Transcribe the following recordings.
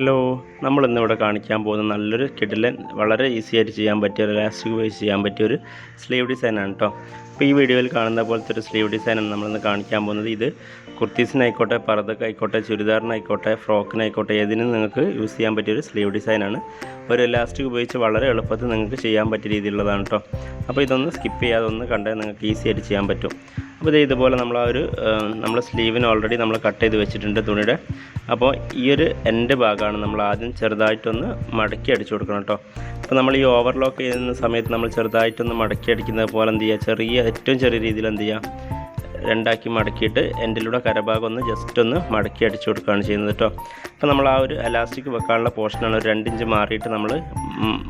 Hello നമ്മൾ ഇന്നിവിടെ കാണിക്കാൻ പോകുന്ന നല്ലൊരു കിഡിലൻ വളരെ ഈസി ആയിട്ട് ചെയ്യാൻ പറ്റിയ ഒരു ഇലാസ്റ്റിക് ഉപയോഗിച്ച് ചെയ്യാൻ പറ്റിയ ഒരു സ്ലീവ് ഡിസൈനാണ് കേട്ടോ അപ്പോൾ ഈ വീഡിയോയിൽ കാണുന്ന പോലത്തെ ഒരു സ്ലീവ് ഡിസൈനാണ് നമ്മളിന്ന് കാണിക്കാൻ പോകുന്നത്. ഇത് കുർത്തീസിനായിക്കോട്ടെ പറതക്കായിക്കോട്ടെ ചുരിദാറിനായിക്കോട്ടെ ഫ്രോക്കിനായിക്കോട്ടെ ഏതിനും നിങ്ങൾക്ക് യൂസ് ചെയ്യാൻ പറ്റിയ ഒരു സ്ലീവ് ഡിസൈനാണ് ഒരു ഇലാസ്റ്റിക് ഉപയോഗിച്ച് വളരെ എളുപ്പത്തിൽ നിങ്ങൾക്ക് ചെയ്യാൻ പറ്റിയ രീതിയിലുള്ളതാണ് കേട്ടോ അപ്പോൾ ഇതൊന്ന് സ്കിപ്പ് ചെയ്യാതെ ഒന്ന് കണ്ടാൽ നിങ്ങൾക്ക് ഈസി ആയിട്ട് ചെയ്യാൻ പറ്റും. അപ്പോൾ ഇതേ ഇതുപോലെ നമ്മൾ ആ ഒരു നമ്മൾ സ്ലീവിന് ഓൾറെഡി നമ്മൾ കട്ട് ചെയ്ത് വെച്ചിട്ടുണ്ട് തുണിയുടെ. അപ്പോൾ ഈ ഒരു എന്റെ ഭാഗമാണ് നമ്മൾ ആദ്യം ചെറുതായിട്ടൊന്ന് മടക്കി അടിച്ചു കൊടുക്കണം കേട്ടോ. അപ്പോൾ നമ്മൾ ഈ ഓവർലോക്ക് ചെയ്യുന്ന സമയത്ത് നമ്മൾ ചെറുതായിട്ടൊന്ന് മടക്കി അടിക്കുന്നത് പോലെ എന്ത് ചെയ്യുക? ചെറിയ ഏറ്റവും ചെറിയ രീതിയിൽ എന്ത് ചെയ്യുക? രണ്ടാക്കി മടക്കിയിട്ട് എൻഡിലൂടെ കരഭാഗം ഒന്ന് ജസ്റ്റ് ഒന്ന് മടക്കി അടിച്ചു കൊടുക്കുകയാണ് ചെയ്യുന്നത് കേട്ടോ. അപ്പോൾ നമ്മൾ ആ ഒരു എലാസ്റ്റിക് വെക്കാനുള്ള പോർഷനാണ് ഒരു രണ്ടിഞ്ച് മാറിയിട്ട് നമ്മൾ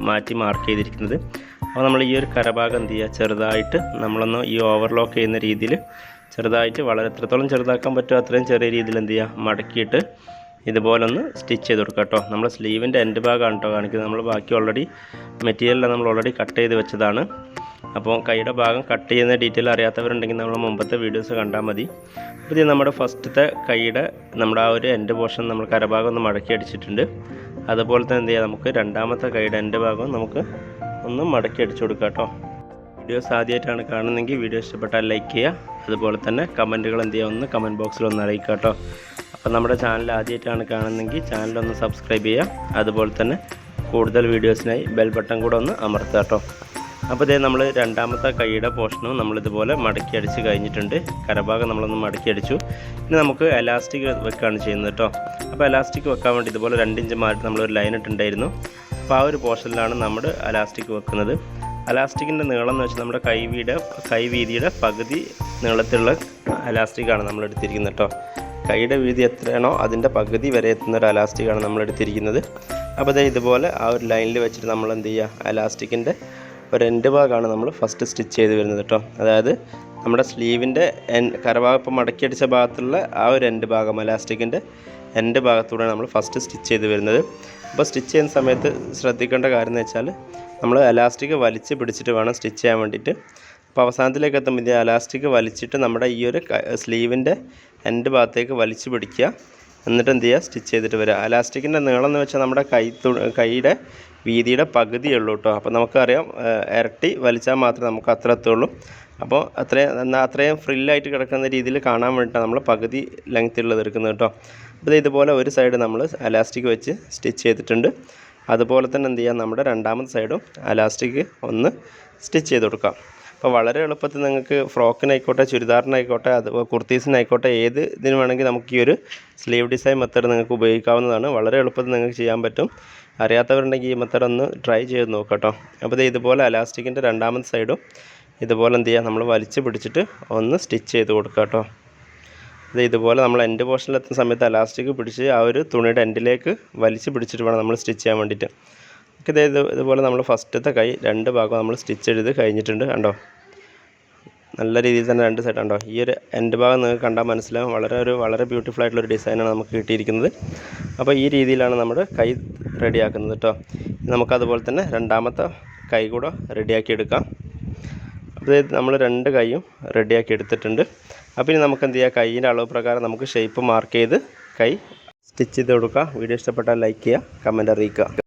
മാറ്റി മാർക്ക് ചെയ്തിരിക്കുന്നത്. അപ്പോൾ നമ്മൾ ഈ ഒരു കരഭാഗം എന്ത് ചെയ്യുക? ചെറുതായിട്ട് നമ്മളൊന്ന് ഈ ഓവർലോക്ക് ചെയ്യുന്ന രീതിയിൽ ചെറുതായിട്ട് വളരെ എത്രത്തോളം ചെറുതാക്കാൻ പറ്റുമോ അത്രയും ചെറിയ രീതിയിൽ എന്ത് ചെയ്യുക മടക്കിയിട്ട് ഇതുപോലെ ഒന്ന് സ്റ്റിച്ച് ചെയ്ത് കൊടുക്കുക കേട്ടോ. നമ്മൾ സ്ലീവിന്റെ എൻഡ് ഭാഗമാണ് കേട്ടോ കാണിക്കുന്നത്. നമ്മൾ ബാക്കി ഓൾറെഡി മെറ്റീരിയലെല്ലാം നമ്മൾ ഓൾറെഡി കട്ട് ചെയ്ത് വെച്ചതാണ്. അപ്പോൾ കൈയുടെ ഭാഗം കട്ട് ചെയ്യുന്ന ഡീറ്റെയിൽ അറിയാത്തവരുണ്ടെങ്കിൽ നമ്മൾ മുമ്പത്തെ വീഡിയോസ് കണ്ടാൽ മതി. അപ്പോൾ ഇത് നമ്മുടെ ഫസ്റ്റത്തെ കൈയുടെ നമ്മുടെ ആ ഒരു എൻഡ് പോർഷൻ നമ്മൾ കരഭാഗം ഒന്ന് മടക്കി അടിച്ചിട്ടുണ്ട്. അതുപോലെ തന്നെ എന്ത് ചെയ്യാം? നമുക്ക് രണ്ടാമത്തെ കൈയുടെ എൻഡ് ഭാഗം നമുക്ക് ഒന്ന് മടക്കി അടിച്ചു കൊടുക്കാം കേട്ടോ. വീഡിയോസ് ആദ്യമായിട്ടാണ് കാണുന്നതെങ്കിൽ വീഡിയോ ഇഷ്ടപ്പെട്ടാൽ ലൈക്ക് ചെയ്യുക. അതുപോലെ തന്നെ കമന്റുകൾ എന്ത് ചെയ്യുക ഒന്ന് കമന്റ് ബോക്സിൽ ഒന്ന് അറിയിക്കുക കേട്ടോ. അപ്പോൾ നമ്മുടെ ചാനൽ ആദ്യമായിട്ടാണ് കാണുന്നതെങ്കിൽ ചാനലൊന്ന് സബ്സ്ക്രൈബ് ചെയ്യുക. അതുപോലെ തന്നെ കൂടുതൽ വീഡിയോസിനായി ബെൽ ബട്ടൺ കൂടെ ഒന്ന് അമർത്തുക കേട്ടോ. അപ്പോൾ ഇതേ നമ്മൾ രണ്ടാമത്തെ കൈയുടെ പോർഷനും നമ്മളിതുപോലെ മടക്കി അടിച്ച് കഴിഞ്ഞിട്ടുണ്ട്. കരഭാഗം നമ്മളൊന്ന് മടക്കി അടിച്ചു. ഇനി നമുക്ക് എലാസ്റ്റിക് വെക്കുകയാണ് ചെയ്യുന്നത് കേട്ടോ. അപ്പോൾ എലാസ്റ്റിക് വെക്കാൻ വേണ്ടി ഇതുപോലെ രണ്ടിഞ്ച് മാറ്റി നമ്മളൊരു ലൈൻ ഇട്ടുണ്ടായിരുന്നു. അപ്പോൾ ആ ഒരു പോർഷനിലാണ് നമ്മൾ എലാസ്റ്റിക് വെക്കുന്നത്. അലാസ്റ്റിക്കിന്റെ നീളം എന്ന് വെച്ചാൽ നമ്മുടെ കൈവീടെ കൈവീതിയുടെ പകുതി നീളത്തിലുള്ള അലാസ്റ്റിക്കാണ് നമ്മൾ എടുത്തിരിക്കുന്നത് കേട്ടോ. കൈയുടെ വീതി എത്രയാണോ അതിന്റെ പകുതി വരെ എത്തുന്ന ഒരു അലാസ്റ്റിക്കാണ് നമ്മൾ എടുത്തിരിക്കുന്നത്. അപ്പോൾ ഇത് ഇതുപോലെ ആ ഒരു ലൈനിൽ വെച്ചിട്ട് നമ്മൾ എന്ത് ചെയ്യുക? അലാസ്റ്റിക്കിന്റെ ഒരു എൻഡ് ഭാഗമാണ് നമ്മൾ ഫസ്റ്റ് സ്റ്റിച്ച് ചെയ്ത് വരുന്നത് കേട്ടോ. അതായത് നമ്മുടെ സ്ലീവിന്റെ എൻ കരഭാഗം മടക്കിയടിച്ച ഭാഗത്തുള്ള ആ ഒരു എൻഡ് ഭാഗം അലാസ്റ്റിക്കിന്റെ എൻഡ് ഭാഗത്തൂടെ നമ്മൾ ഫസ്റ്റ് സ്റ്റിച്ച് ചെയ്ത് വരുന്നത്. അപ്പോൾ സ്റ്റിച്ച് ചെയ്യുന്ന സമയത്ത് ശ്രദ്ധിക്കേണ്ട കാര്യം എന്ന് വെച്ചാൽ നമ്മൾ അലാസ്റ്റിക് വലിച്ച് പിടിച്ചിട്ട് വേണം സ്റ്റിച്ച് ചെയ്യാൻ വേണ്ടിയിട്ട്. അപ്പോൾ അവസാനത്തിലേക്ക് എത്തുമ്പോൾ ഇത് അലാസ്റ്റിക് വലിച്ചിട്ട് നമ്മുടെ ഈ ഒരു സ്ലീവിന്റെ എന്റെ ഭാഗത്തേക്ക് വലിച്ച് പിടിക്കുക. എന്നിട്ട് എന്ത് ചെയ്യുക? സ്റ്റിച്ച് ചെയ്തിട്ട് വരിക. അലാസ്റ്റിക്കിന്റെ നീളം എന്ന് വെച്ചാൽ നമ്മുടെ കൈ കൈയുടെ വീതിയുടെ പകുതിയേ ഉള്ളൂ കേട്ടോ. അപ്പോൾ നമുക്കറിയാം ഇരട്ടി വലിച്ചാൽ മാത്രമേ നമുക്ക് അത്ര എത്തുള്ളൂ. അപ്പോൾ അത്രയും എന്നാൽ അത്രയും ഫ്രില്ലായിട്ട് കിടക്കുന്ന രീതിയിൽ കാണാൻ വേണ്ടിയിട്ടാണ് നമ്മൾ പകുതി ലെങ്ത്തിലുള്ളത് എടുക്കുന്നത് കേട്ടോ. അപ്പോൾ ഇതുപോലെ ഒരു സൈഡ് നമ്മൾ അലാസ്റ്റിക് വെച്ച് സ്റ്റിച്ച് ചെയ്തിട്ടുണ്ട്. അതുപോലെ തന്നെ എന്ത് ചെയ്യാം? നമ്മുടെ രണ്ടാമത്തെ സൈഡും അലാസ്റ്റിക് ഒന്ന് സ്റ്റിച്ച് ചെയ്ത് കൊടുക്കാം. അപ്പോൾ വളരെ എളുപ്പത്തിൽ നിങ്ങൾക്ക് ഫ്രോക്കിനായിക്കോട്ടെ ചുരിദാറിനായിക്കോട്ടെ അത് കുർത്തീസിനായിക്കോട്ടെ ഏത് ഇതിന് വേണമെങ്കിൽ നമുക്ക് ഈ ഒരു സ്ലീവ് ഡിസൈൻ മെത്തേഡ് നിങ്ങൾക്ക് ഉപയോഗിക്കാവുന്നതാണ്. വളരെ എളുപ്പത്തിൽ നിങ്ങൾക്ക് ചെയ്യാൻ പറ്റും. അറിയാത്തവരുണ്ടെങ്കിൽ ഈ മെത്തേഡ് ഒന്ന് ട്രൈ ചെയ്ത് നോക്കട്ടോ. കേട്ടോ അപ്പോൾ ഇത് ഇതുപോലെ അലാസ്റ്റിക്കിന്റെ രണ്ടാമത്തെ സൈഡും ഇതുപോലെ എന്ത് ചെയ്യുക നമ്മൾ വലിച്ചു പിടിച്ചിട്ട് ഒന്ന് സ്റ്റിച്ച് ചെയ്ത് കൊടുക്കുക കേട്ടോ ഇത് ഇതുപോലെ നമ്മൾ എൻഡ് പോർഷനിലെത്തുന്ന സമയത്ത് അലാസ്റ്റിക് പിടിച്ച് ആ ഒരു തുണിയുടെ എൻഡിലേക്ക് വലിച്ച് പിടിച്ചിട്ട് വേണം നമ്മൾ സ്റ്റിച്ച് ചെയ്യാൻ വേണ്ടിയിട്ട്. ഇത് ഇത് ഇതുപോലെ നമ്മൾ ഫസ്റ്റത്തെ കൈ രണ്ട് ഭാഗം നമ്മൾ സ്റ്റിച്ച് ചെയ്ത് കഴിഞ്ഞിട്ടുണ്ട് കണ്ടോ? നല്ല രീതിയിൽ തന്നെ രണ്ട് സൈഡ് ഉണ്ടോ ഈ ഒരു എൻഡ് ഭാഗം നിങ്ങൾക്ക് കണ്ടാൽ മനസ്സിലാവും. വളരെ ഒരു വളരെ ബ്യൂട്ടിഫുൾ ആയിട്ടുള്ള ഒരു ഡിസൈനാണ് നമുക്ക് കിട്ടിയിരിക്കുന്നത്. അപ്പോൾ ഈ രീതിയിലാണ് നമ്മുടെ കൈ റെഡിയാക്കുന്നത് കേട്ടോ. നമുക്കതുപോലെ തന്നെ രണ്ടാമത്തെ കൈ കൂടെ റെഡിയാക്കി എടുക്കാം. അപ്പോൾ നമ്മൾ രണ്ട് കൈയും റെഡിയാക്കി എടുത്തിട്ടുണ്ട്. അപ്പോൾ ഇനി നമുക്ക് എന്ത് ചെയ്യാം? കൈയിന്റെ അളവ് പ്രകാരം നമുക്ക് ഷേപ്പ് മാർക്ക് ചെയ്ത് കൈ സ്റ്റിച്ച് ചെയ്ത് കൊടുക്കുക വീഡിയോ ഇഷ്ടപ്പെട്ടാൽ ലൈക്ക് ചെയ്യുക കമന്റ് അറിയിക്കുക.